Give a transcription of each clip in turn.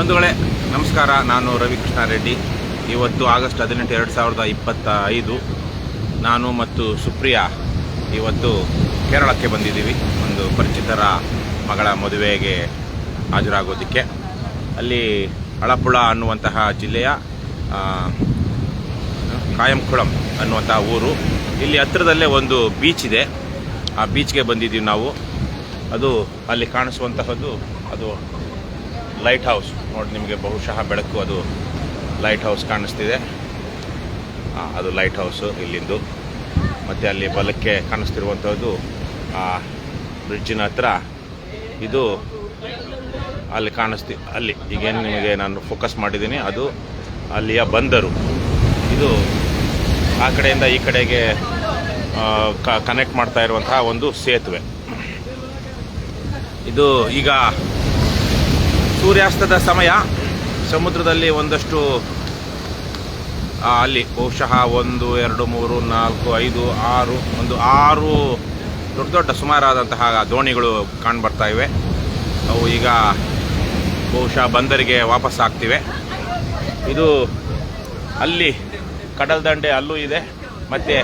ಬಂಧುಗಳೇ, ನಮಸ್ಕಾರ. ನಾನು ರವಿಕೃಷ್ಣ ರೆಡ್ಡಿ ಇವತ್ತು ಆಗಸ್ಟ್ ಹದಿನೆಂಟು, ಎರಡು ಸಾವಿರದ ಇಪ್ಪತ್ತ ಐದು ನಾನು ಮತ್ತು ಸುಪ್ರಿಯಾ ಇವತ್ತು ಕೇರಳಕ್ಕೆ ಬಂದಿದ್ದೀವಿ. ಒಂದು ಪರಿಚಿತರ ಮಗಳ ಮದುವೆಗೆ ಹಾಜರಾಗೋದಕ್ಕೆ. ಅಲ್ಲಿ ಅಳಪುಳ ಅನ್ನುವಂತಹ ಜಿಲ್ಲೆಯ ಕಾಯಂಕುಳಂ ಅನ್ನುವಂತಹ ಊರು. ಇಲ್ಲಿ ಹತ್ತಿರದಲ್ಲೇ ಒಂದು ಬೀಚ್ ಇದೆ. ಆ ಬೀಚ್ಗೆ ಬಂದಿದ್ದೀವಿ ನಾವು. ಅದು ಅಲ್ಲಿ ಕಾಣಿಸುವಂತಹದ್ದು ಅದು ಲೈಟ್ ಹೌಸ್. ನೋಡಿ, ನಿಮಗೆ ಬಹುಶಃ ಬೆಳಕು ಅದು ಲೈಟ್ ಹೌಸ್ ಕಾಣಿಸ್ತಿದೆ. ಅದು ಲೈಟ್ ಹೌಸು ಇಲ್ಲಿಂದು. ಮತ್ತು ಅಲ್ಲಿ ಬಲಕ್ಕೆ ಕಾಣಿಸ್ತಿರುವಂಥದ್ದು, ಆ, ಬ್ರಿಡ್ಜಿನ ಹತ್ರ. ಇದು ಅಲ್ಲಿ ಕಾಣಿಸ್ತಿ, ಅಲ್ಲಿ. ಈಗೇನು ನಿಮಗೆ ನಾನು ಫೋಕಸ್ ಮಾಡಿದ್ದೀನಿ, ಅದು ಅಲ್ಲಿಯ ಬಂದರು. ಇದು ಆ ಕಡೆಯಿಂದ ಈ ಕಡೆಗೆ ಕನೆಕ್ಟ್ ಮಾಡ್ತಾ ಇರುವಂತಹ ಒಂದು ಸೇತುವೆ. ಇದು ಈಗ ಸೂರ್ಯಾಸ್ತದ ಸಮಯ ಸಮುದ್ರದಲ್ಲಿ ಒಂದಷ್ಟು ಅಲ್ಲಿ ಬಹುಶಃ ಒಂದು, ಎರಡು, ಮೂರು, ನಾಲ್ಕು, ಐದು, ಆರು, ಒಂದು ಆರು ದೊಡ್ಡ ದೊಡ್ಡ ಸುಮಾರಾದಂತಹ ದೋಣಿಗಳು ಕಾಣ್ಬರ್ತಾ ಇವೆ. ಅವು ಈಗ ಬಹುಶಃ ಬಂದರಿಗೆ ವಾಪಸ್ ಆಗ್ತಿವೆ. ಇದು ಅಲ್ಲಿ ಕಡಲ್ ದಂಡೆ ಅಲ್ಲೂ ಇದೆ. ಮತ್ತು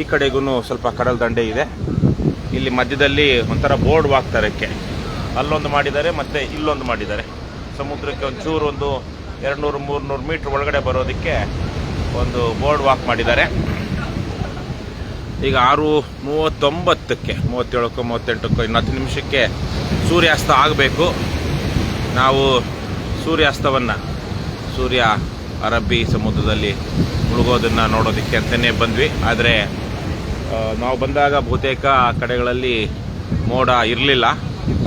ಈ ಕಡೆಗೂ ಸ್ವಲ್ಪ ಕಡಲ್ ದಂಡೆ ಇದೆ. ಇಲ್ಲಿ ಮಧ್ಯದಲ್ಲಿ ಒಂಥರ ಬೋರ್ಡ್ ವಾಕ್ ಅಲ್ಲೊಂದು ಮಾಡಿದ್ದಾರೆ, ಮತ್ತು ಇಲ್ಲೊಂದು ಮಾಡಿದ್ದಾರೆ. ಸಮುದ್ರಕ್ಕೆ ಒಂಚೂರು ಒಂದು ಎರಡು ನೂರು ಮೂರು ನೂರು ಮೀಟ್ರ್ ಒಳಗಡೆ ಬರೋದಕ್ಕೆ ಒಂದು ಬೋರ್ಡ್ ವಾಕ್ ಮಾಡಿದ್ದಾರೆ. ಈಗ ಆರು ಮೂವತ್ತೊಂಬತ್ತಕ್ಕೆ, ಮೂವತ್ತೇಳಕ್ಕೋ, ಮೂವತ್ತೆಂಟಕ್ಕೋ ಇನ್ನು ಹತ್ತು ನಿಮಿಷಕ್ಕೆ ಸೂರ್ಯಾಸ್ತ ಆಗಬೇಕು. ನಾವು ಸೂರ್ಯಾಸ್ತವನ್ನು, ಸೂರ್ಯ ಅರಬ್ಬಿ ಸಮುದ್ರದಲ್ಲಿ ಮುಳುಗೋದನ್ನು ನೋಡೋದಕ್ಕೆ ಅಂತಲೇ ಬಂದ್ವಿ. ಆದರೆ ನಾವು ಬಂದಾಗ ಬಹುತೇಕ ಕಡೆಗಳಲ್ಲಿ ಮೋಡ ಇರಲಿಲ್ಲ.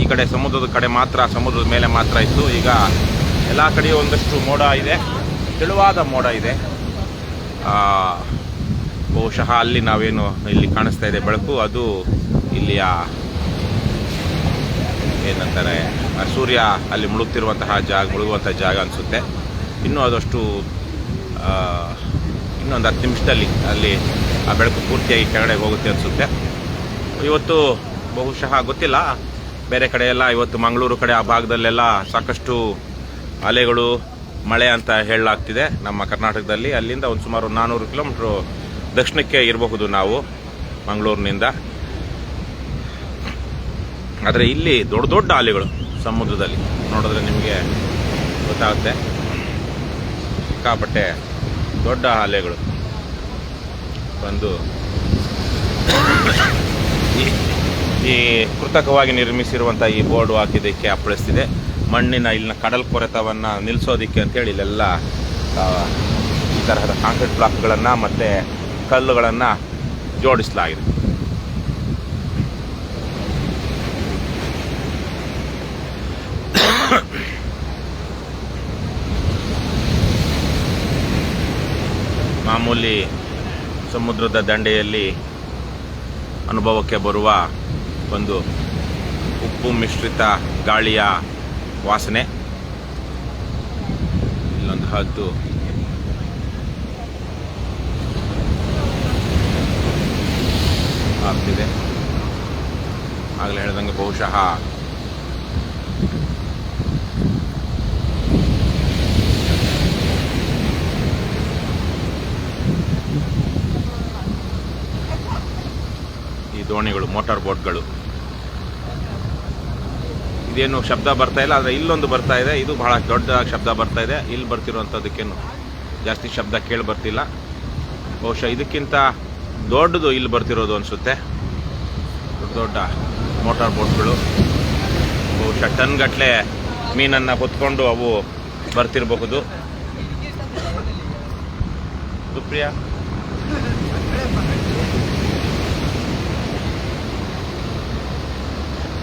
ಈ ಕಡೆ ಸಮುದ್ರದ ಕಡೆ ಮಾತ್ರ, ಸಮುದ್ರದ ಮೇಲೆ ಮಾತ್ರ ಇತ್ತು ಈಗ ಎಲ್ಲ ಕಡೆಯೂ ಒಂದಷ್ಟು ಮೋಡ ಇದೆ. ತೆಳುವಾದ ಮೋಡ ಇದೆ. ಬಹುಶಃ ಅಲ್ಲಿ ನಾವೇನು ಇಲ್ಲಿ ಕಾಣಿಸ್ತಾ ಇದೆ ಬೆಳಕು. ಅದು ಇಲ್ಲಿಯ ಏನಂತಾರೆ ಸೂರ್ಯ ಅಲ್ಲಿ ಮುಳುಗ್ತಿರುವಂತಹ ಜಾಗ, ಮುಳುಗುವಂತಹ ಜಾಗ ಅನಿಸುತ್ತೆ. ಇನ್ನೂ ಅದಷ್ಟು ಇನ್ನೊಂದು ಹತ್ತು ನಿಮಿಷದಲ್ಲಿ ಅಲ್ಲಿ ಆ ಬೆಳಕು ಪೂರ್ತಿಯಾಗಿ ಕೆಳಗಡೆ ಹೋಗುತ್ತೆ ಅನಿಸುತ್ತೆ. ಇವತ್ತು ಬಹುಶಃ ಗೊತ್ತಿಲ್ಲ. ಬೇರೆ ಕಡೆ ಎಲ್ಲ ಇವತ್ತು ಮಂಗಳೂರು ಕಡೆ ಆ ಭಾಗದಲ್ಲೆಲ್ಲ ಸಾಕಷ್ಟು ಅಲೆಗಳು, ಮಳೆ ಅಂತ ಹೇಳಲಾಗ್ತಿದೆ. ನಮ್ಮ ಕರ್ನಾಟಕದಲ್ಲಿ ಅಲ್ಲಿಂದ ಒಂದು ಸುಮಾರು ನಾನ್ನೂರು ಕಿಲೋಮೀಟ್ರು ದಕ್ಷಿಣಕ್ಕೆ ಇರಬಹುದು ನಾವು ಮಂಗಳೂರಿನಿಂದ. ಆದರೆ ಇಲ್ಲಿ ದೊಡ್ಡ ದೊಡ್ಡ ಅಲೆಗಳು ಸಮುದ್ರದಲ್ಲಿ. ನೋಡಿದ್ರೆ ನಿಮಗೆ ಗೊತ್ತಾಗುತ್ತೆ. ಸಿಕ್ಕಾಪಟ್ಟೆ ದೊಡ್ಡ ಅಲೆಗಳು ಬಂದು ಈ- ಕೃತಕವಾಗಿ ನಿರ್ಮಿಸಿರುವಂಥ ಈ ಬೋರ್ಡ್ ಹಾಕಿದ್ದಕ್ಕೆ ಅಪ್ಪಳಿಸ್ತಿದೆ ಮಣ್ಣಿನ ಇಲ್ಲಿನ ಕಡಲ್ ಕೊರೆತವನ್ನು ನಿಲ್ಲಿಸೋದಕ್ಕೆ ಅಂತೇಳಿ ಇಲ್ಲೆಲ್ಲ ಈ ತರಹದ ಕಾಂಕ್ರೀಟ್ ಬ್ಲಾಕ್ಗಳನ್ನು ಮತ್ತು ಕಲ್ಲುಗಳನ್ನು ಜೋಡಿಸಲಾಗಿದೆ. ಮಾಮೂಲಿ ಸಮುದ್ರದ ದಂಡೆಯಲ್ಲಿ ಅನುಭವಕ್ಕೆ ಬರುವ ಒಂದು ಉಪ್ಪು ಮಿಶ್ರಿತ ಗಾಳಿಯ ವಾಸನೆ. ಇಲ್ಲೊಂದು ಹದ್ದು. ಆಗ್ತಿದೆ. ಆಗಲೇ ಹೇಳ್ದಂಗೆ ಬಹುಶಃ ಈ ದೋಣಿಗಳು ಮೋಟಾರ್ ಬೋಟ್ಗಳು. ಇದೇನು ಶಬ್ದ ಬರ್ತಾ ಇಲ್ಲ, ಆದರೆ ಇಲ್ಲೊಂದು ಬರ್ತಾ ಇದೆ. ಇದು ಬಹಳ ದೊಡ್ಡ ಶಬ್ದ ಬರ್ತಾ ಇದೆ. ಇಲ್ಲಿ ಬರ್ತಿರುವಂಥದ್ದಕ್ಕೇನು ಜಾಸ್ತಿ ಶಬ್ದ ಕೇಳಿ ಬರ್ತಿಲ್ಲ. ಬಹುಶಃ ಇದಕ್ಕಿಂತ ದೊಡ್ಡದು ಇಲ್ಲಿ ಬರ್ತಿರೋದು ಅನಿಸುತ್ತೆ. ದೊಡ್ಡ ದೊಡ್ಡ ಮೋಟಾರ್ ಬೋಟ್ಗಳು ಬಹುಶಃ ಟನ್ ಗಟ್ಟಲೆ ಮೀನನ್ನು ಹೊತ್ಕೊಂಡು ಅವು ಬರ್ತಿರಬಹುದು. ಸುಪ್ರಿಯಾ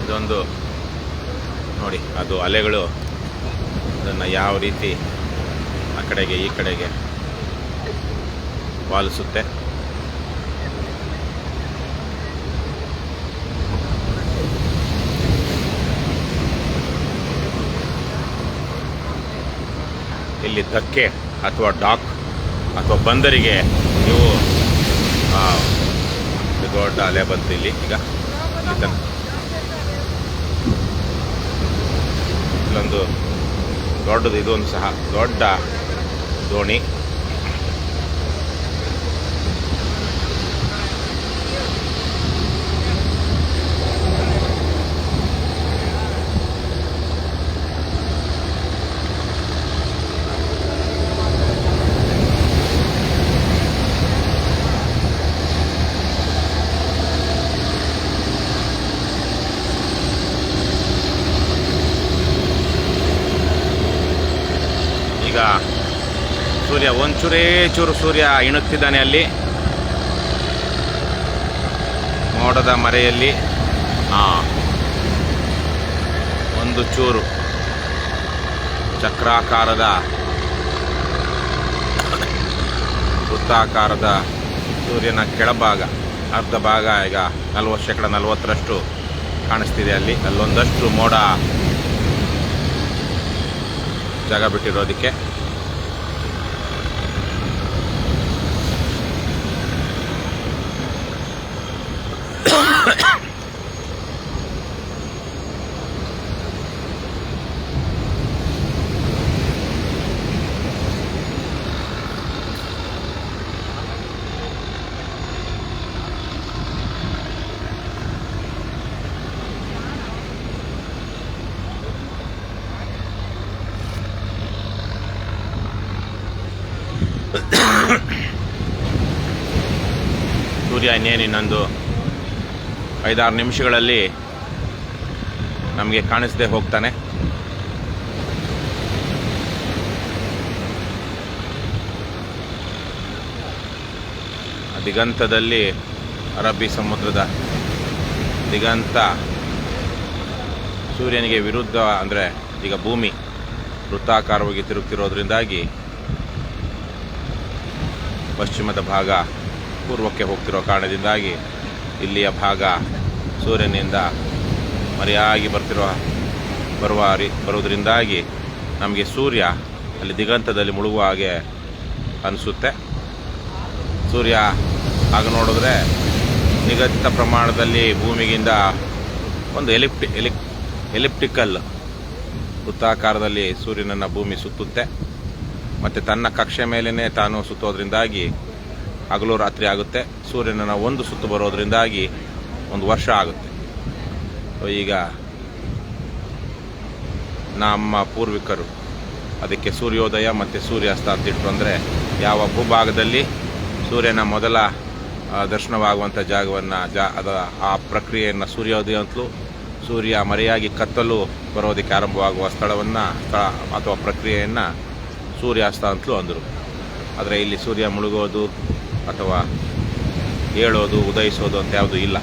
ಇದೊಂದು ನೋಡಿ, ಅದು ಅಲೆಗಳು ಅದನ್ನು ಯಾವ ರೀತಿ ಆ ಕಡೆಗೆ, ಈ ಕಡೆಗೆ ಪಾಲಿಸುತ್ತೆ ಇಲ್ಲಿ ಧಕ್ಕೆ ಅಥವಾ ಡಾಕ್ ಅಥವಾ ಬಂದರಿಗೆ ನೀವು ದೊಡ್ಡ ಅಲೆ ಬಂತು ಇಲ್ಲಿ ಈಗ. ಇಲ್ಲಿ ತನಕ ಇಲ್ಲೊಂದು ದೊಡ್ಡದು ಇದೊಂದು ಸಹ ದೊಡ್ಡ ದೋಣಿ ಈಗ ಸೂರ್ಯ. ಒಂಚೂರೇ ಚೂರು ಸೂರ್ಯ ಇಣುಕ್ತಿದ್ದಾನೆ ಅಲ್ಲಿ. ಮೋಡದ ಮರೆಯಲ್ಲಿ. ಆ ಒಂದು ಚೂರು ಚಕ್ರಾಕಾರದ, ವೃತ್ತಾಕಾರದ ಸೂರ್ಯನ ಕೆಳಭಾಗ, ಅರ್ಧ ಭಾಗ, ಈಗ ನಲ್ವತ್ತು ಶೇಕಡ ನಲವತ್ತರಷ್ಟು ಕಾಣಿಸ್ತಿದೆ ಅಲ್ಲಿ. ಅಲ್ಲೊಂದಷ್ಟು ಮೋಡ ಜಾಗ ಬಿಟ್ಟಿರೋದಕ್ಕೆ. ಸೂರ್ಯ ಇನ್ನೇನು ಇನ್ನೊಂದು ಐದಾರು ನಿಮಿಷಗಳಲ್ಲಿ ನಮಗೆ ಕಾಣಿಸದೆ ಹೋಗ್ತಾನೆ. ದಿಗಂತದಲ್ಲಿ ಅರಬ್ಬಿ ಸಮುದ್ರದ ದಿಗಂತ ಸೂರ್ಯನಿಗೆ ವಿರುದ್ಧ ಅಂದರೆ ಈಗ ಭೂಮಿ ವೃತ್ತಾಕಾರವಾಗಿ ತಿರುಗ್ತಿರೋದ್ರಿಂದಾಗಿ ಪಶ್ಚಿಮದ ಭಾಗ ಪೂರ್ವಕ್ಕೆ ಹೋಗ್ತಿರೋ ಕಾರಣದಿಂದಾಗಿ ಇಲ್ಲಿಯ ಭಾಗ ಸೂರ್ಯನಿಂದ ಮರೆಯಾಗಿ ಬರ್ತಿರೋ ಬರುವ ರೀ ಬರೋದ್ರಿಂದಾಗಿ ನಮಗೆ ಸೂರ್ಯ ಅಲ್ಲಿ ದಿಗಂತದಲ್ಲಿ ಮುಳುಗುವ ಹಾಗೆ ಅನಿಸುತ್ತೆ. ಸೂರ್ಯ ಆಗ ನೋಡಿದ್ರೆ ನಿಗದಿತ ಪ್ರಮಾಣದಲ್ಲಿ ಭೂಮಿಗಿಂತ ಒಂದು ಎಲಿಪ್ಟಿ, ಎಲಿ, ಎಲಿಪ್ಟಿಕಲ್ ವೃತ್ತಾಕಾರದಲ್ಲಿ ಸೂರ್ಯನನ್ನು ಭೂಮಿ ಸುತ್ತುತ್ತೆ. ಮತ್ತು ತನ್ನ ಕಕ್ಷೆ ಮೇಲೇ ತಾನು ಸುತ್ತೋದ್ರಿಂದಾಗಿ ಹಗಲು ರಾತ್ರಿ ಆಗುತ್ತೆ. ಸೂರ್ಯನ ಒಂದು ಸುತ್ತು ಬರೋದ್ರಿಂದಾಗಿ ಒಂದು ವರ್ಷ ಆಗುತ್ತೆ. ಈಗ ನಮ್ಮ ಪೂರ್ವಿಕರು ಅದಕ್ಕೆ ಸೂರ್ಯೋದಯ ಮತ್ತು ಸೂರ್ಯಾಸ್ತ ಅಂತ ಇಟ್ಟು ಅಂದರೆ ಯಾವ ಭೂಭಾಗದಲ್ಲಿ ಸೂರ್ಯನ ಮೊದಲ ದರ್ಶನವಾಗುವಂಥ ಜಾಗವನ್ನು, ಜಾ, ಅದ, ಆ ಪ್ರಕ್ರಿಯೆಯನ್ನು ಸೂರ್ಯೋದಯ ಅಂತಲೂ ಸೂರ್ಯ ಮರೆಯಾಗಿ ಕತ್ತಲು ಬರೋದಕ್ಕೆ ಆರಂಭವಾಗುವ ಸ್ಥಳವನ್ನು, ಸ್ಥಳ ಅಥವಾ ಪ್ರಕ್ರಿಯೆಯನ್ನು ಸೂರ್ಯಾಸ್ತ ಅಂತಲೂ ಅಂದರು. ಆದರೆ ಇಲ್ಲಿ ಸೂರ್ಯ ಮುಳುಗೋದು ಅಥವಾ ಹೇಳೋದು, ಉದಯಿಸೋದು ಅಂತ ಯಾವುದು ಇಲ್ಲ.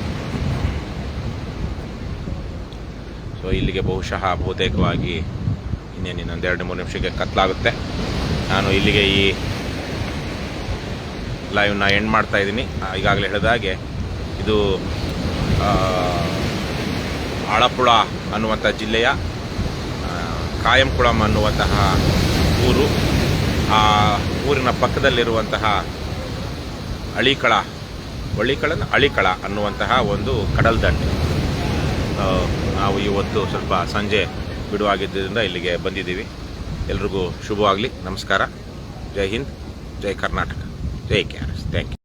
ಸೊ ಇಲ್ಲಿಗೆ ಬಹುಶಃ ಬಹುತೇಕವಾಗಿ ಇನ್ನೇನು ಇನ್ನೊಂದು ಎರಡು ಮೂರು ನಿಮಿಷಕ್ಕೆ ಕತ್ಲಾಗುತ್ತೆ. ನಾನು ಇಲ್ಲಿಗೆ ಈ ಲೈವ್ನ ಎಂಡ್ ಮಾಡ್ತಾ ಇದ್ದೀನಿ. ಈಗಾಗಲೇ ಹೇಳಿದಾಗೆ ಇದು ಆಳಪುಳ ಅನ್ನುವಂಥ ಜಿಲ್ಲೆಯ ಕಾಯಂಕುಳಂ ಅನ್ನುವಂತಹ ಊರು. ಆ ಊರಿನ ಪಕ್ಕದಲ್ಲಿರುವಂತಹ ಅಳಿಕಳ ಒಳ್ಳಿಕಳನ ಅಳಿಕಳ ಅನ್ನುವಂತಹ ಒಂದು ಕಡಲ್ ದಂಡೆ. ನಾವು ಇವತ್ತು ಸ್ವಲ್ಪ ಸಂಜೆ ಬಿಡುವಾಗಿದ್ದರಿಂದ ಇಲ್ಲಿಗೆ ಬಂದಿದ್ದೀವಿ. ಎಲ್ರಿಗೂ ಶುಭವಾಗಲಿ, ನಮಸ್ಕಾರ. Jai Hind, Jai Karnataka. Jai K R S. Thank you.